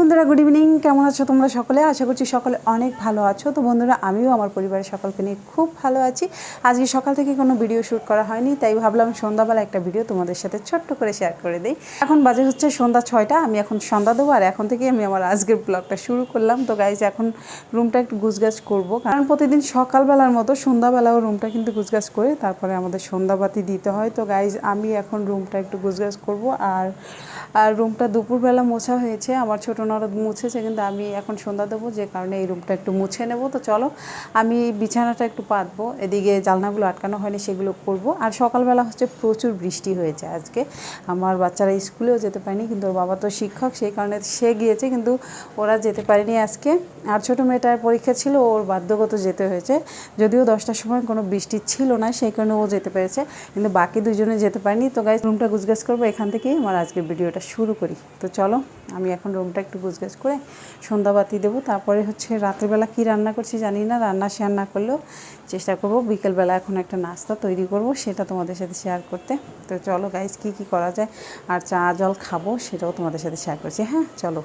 বন্ধুরা, good evening. কেমন আছো তোমরা সকলে? আশা করছি সকলে অনেক ভালো আছো। তো বন্ধুরা, আমিও আমার পরিবারের সকলকে নিয়ে খুব ভালো আছি। আজকে সকাল থেকে কোনো ভিডিও শ্যুট করা হয়নি, তাই ভাবলাম সন্ধ্যাবেলা একটা ভিডিও তোমাদের সাথে ছোট্ট করে শেয়ার করে দিই। এখন বাজে হচ্ছে সন্ধ্যা ছয়টা, আমি এখন সন্ধ্যা দেবো, আর এখন থেকে আমি আমার আজকের ব্লগটা শুরু করলাম। তো গাইজ এখন রুমটা একটু গুছগাছ করব, কারণ প্রতিদিন সকালবেলার মতো সন্ধ্যাবেলাও রুমটা কিন্তু গুছগাছ করে তারপরে আমাদের সন্ধ্যাবাতি দিতে হয়। তো গাইজ আমি এখন রুমটা একটু গুছগাছ করব, আর আর রুমটা দুপুরবেলা মোছা হয়েছে, আমার ছোটো নরদ মুছেছে, কিন্তু আমি এখন সন্ধ্যা দেবো, যে কারণে এই রুমটা একটু মুছে নেব। তো চলো, আমি বিছানাটা একটু পাতবো, এদিকে জালনাগুলো আটকানো হয়নি, সেগুলো করব। আর সকালবেলা হচ্ছে প্রচুর বৃষ্টি হয়েছে আজকে। আমার বাচ্চারা স্কুলেও যেতে পারেনি, কিন্তু ওর বাবা তো শিক্ষক, সেই কারণে সে গিয়েছে, কিন্তু ওরা যেতে পারেনি আজকে। আর ছোটো মেয়েটার পরীক্ষা ছিল, ওর বাধ্যগত যেতে হয়েছে। যদিও দশটার সময় কোনো বৃষ্টি ছিল না, সেই কারণে ও যেতে পেরেছে, কিন্তু বাকি দুজনে যেতে পারেনি। তো গাইজ রুমটা গুজগাছ করব, এখান থেকেই আমার আজকের ভিডিওটা শুরু করি। তো চলো, আমি এখন রুমটা একটু গুছগাছ করে সন্ধ্যাবাতি দেবো। তারপরে হচ্ছে রাত্রেবেলা কি রান্না করছি জানি না, রান্না শেয়ার না করলেও চেষ্টা করব। বিকেলবেলা এখন একটা নাস্তা তৈরি করব, সেটা তোমাদের সাথে শেয়ার করতে। তো চলো গাইজ কি কি করা যায় আর চা, জল খাব সেটাও তোমাদের সাথে শেয়ার করছি। হ্যাঁ চলো।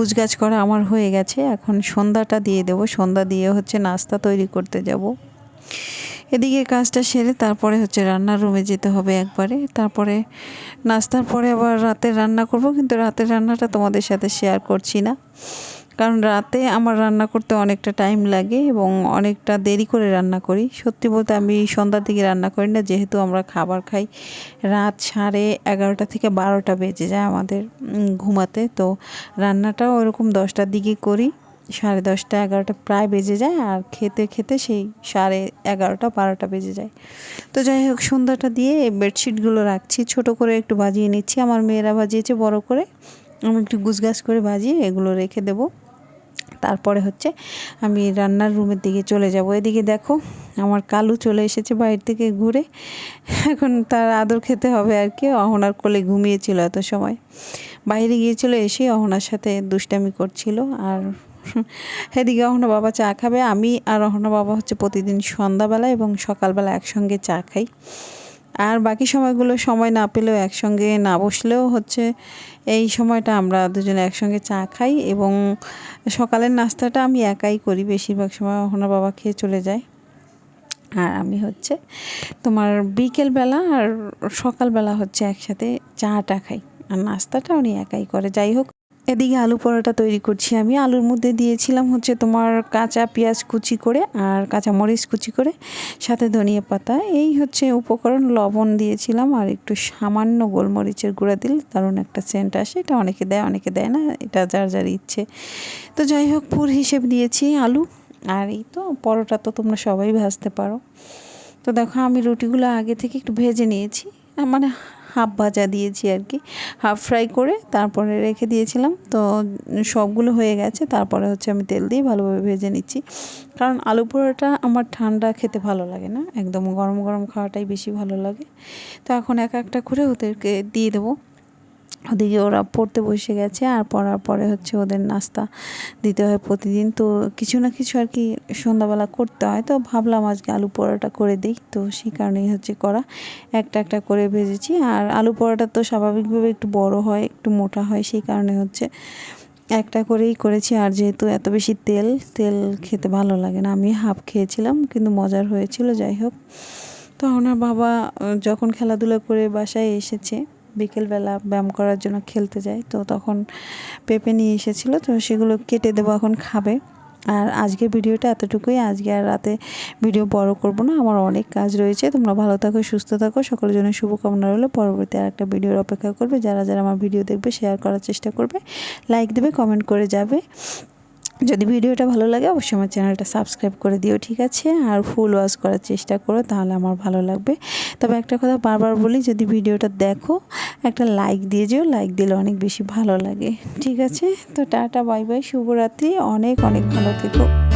গুছগাছ করা আমার হয়ে গেছে। এখন সন্ধ্যাটা দিয়ে দেবো। সন্ধ্যা দিয়ে হচ্ছে নাস্তা তৈরি করতে যাব। এদিকে কাজটা সেরে তারপরে হচ্ছে রান্নার রুমে যেতে হবে একবারে। তারপরে নাস্তার পরে আবার রাতের রান্না করব। কিন্তু রাতের রান্নাটা তোমাদের সাথে শেয়ার করছি না। কারণ রাতে আমার রান্না করতে অনেকটা টাইম লাগে এবং অনেকটা দেরি করে রান্না করি। সত্যি বলতে আমি সন্ধ্যার দিকে রান্না করি না, যেহেতু আমরা খাবার খাই রাত সাড়ে এগারোটা থেকে বারোটা বেজে যায় আমাদের ঘুমাতে। তো রান্নাটাও ওরকম দশটার দিকে করি, সাড়ে দশটা এগারোটা প্রায় বেজে যায় আর খেতে খেতে সেই সাড়ে এগারোটা বারোটা বেজে যায়। তো যাই হোক, সন্ধ্যাটা দিয়ে বেডশিটগুলো রাখছি, ছোট করে একটু ভাজিয়ে নিচ্ছি। আমার মেয়েরা ভাজিয়েছে বড় করে, আমি একটু গুছগাছ করে ভাজিয়ে এগুলো রেখে দেবো। তারপরে হচ্ছে আমি রান্নার রুমের দিকে চলে যাব। এদিকে দেখো আমার কালু চলে এসেছে বাইরে থেকে ঘুরে। এখন তার আদর খেতে হবে আর কি। অহনার কোলে ঘুমিয়েছিল এত সময়। বাইরে গিয়েছিল এসে অহনার সাথে দুষ্টামি করছিল আর এদিকে অহনা বাবা চা খাবে। আমি আর অহনা বাবা হচ্ছে প্রতিদিন সন্ধ্যাবেলা এবং সকালবেলা একসঙ্গে চা খাই। আর বাকি সময়গুলো সময় না পেলেও একসঙ্গে না বসলেও হচ্ছে এই সময়টা আমরা দুজনে একসঙ্গে চা খাই এবং সকালের নাস্তাটা আমি একাই করি, বেশিরভাগ সময় ওনার বাবা খেয়ে চলে যায়। আর আমি হচ্ছে তোমার বিকেলবেলা আর সকালবেলা হচ্ছে একসাথে চাটা খাই। আর নাস্তাটা উনি একাই করে। যাই হোক এদিকে আলু পরোটা তৈরি করছি আমি। আলুর মধ্যে দিয়েছিলাম হচ্ছে তোমার কাঁচা পেঁয়াজ কুচি করে আর কাঁচা মরিচ কুচি করে, সাথে ধনিয়া পাতা। এই হচ্ছে উপকরণ, লবণ দিয়েছিলাম আর একটু সামান্য গোলমরিচের গুঁড়া দিলে দারুণ একটা সেন্ট আসে। এটা অনেকে দেয় অনেকে দেয় না, এটা যার যার ইচ্ছে। তো যাই হোক, পুর হিসেব দিয়েছি আলু। আর এই তো পরোটা তো তোমরা সবাই ভাজতে পারো। তো দেখো আমি রুটিগুলো আগে থেকে একটু ভেজে নিয়েছি। মানে হাফ ভাজা দিয়েছি আর কি। হাফ ফ্রাই করে তারপরে রেখে দিয়েছিলাম। তো সবগুলো হয়ে গেছে। তারপরে হচ্ছে আমি তেল দিয়ে ভালোভাবে ভেজে নিচ্ছি। কারণ আলু পোড়াটা আমার ঠান্ডা খেতে ভালো লাগে না। একদম গরম গরম খাওয়াটাই বেশি ভালো লাগে। তো এখন এক একটা করে ওদেরকে দিয়ে দেবো। ওদিকে ওরা পড়তে বসে গেছে আর পড়ার পরে হচ্ছে ওদের নাস্তা দিতে হয় প্রতিদিন। তো কিছু না কিছু আর কি সন্ধ্যাবেলা করতে হয়। তো ভাবলাম আজকে আলু পরোটা করে দিই। তো সেই কারণেই হচ্ছে করা একটা একটা করে ভেজেছি। আর আলু পরোটা তো স্বাভাবিকভাবে একটু বড় হয়, একটু মোটা হয়, সেই কারণে হচ্ছে একটা করেই করেছি। আর যেহেতু এত বেশি তেল তেল খেতে ভালো লাগে না। আমি হাফ খেয়েছিলাম, কিন্তু মজার হয়েছিল, যাই হোক। তো ওনার বাবা, যখন খেলাধুলা করে বাসায় এসেছে বিকেলবেলা ব্যায়াম করার জন্য খেলতে যায় তো তখন পেঁপে নিয়ে এসেছিল, তো সেগুলো কেটে দেবো, এখন খাবে। আর আজকের ভিডিওটা এতটুকুই, আজকে আর রাতে ভিডিও বড় করব না, আমার অনেক কাজ রয়েছে, তোমরা ভালো থাকো, সুস্থ থাকো, সকলের জন্য শুভকামনা রইল, পরবর্তী আর একটা ভিডিওর অপেক্ষা করবে, যারা যারা আমার ভিডিও দেখবে শেয়ার করার চেষ্টা করবে লাইক দেবে কমেন্ট করে যাবে। যদি ভিডিওটা ভালো লাগে, অবশ্যই আমার চ্যানেলটা সাবস্ক্রাইব করে দিও, ঠিক আছে? আর ফুল ওয়াশ করার চেষ্টা করো, তাহলে আমার ভালো লাগবে। তবে একটা কথা বারবার বলি, যদি ভিডিওটা দেখো, একটা লাইক দিয়ে যেও লাইক দিলে অনেক বেশি ভালো লাগে, ঠিক আছে? তো টাটা বাই বাই শুভরাত্রি, অনেক অনেক ভালো থেকো।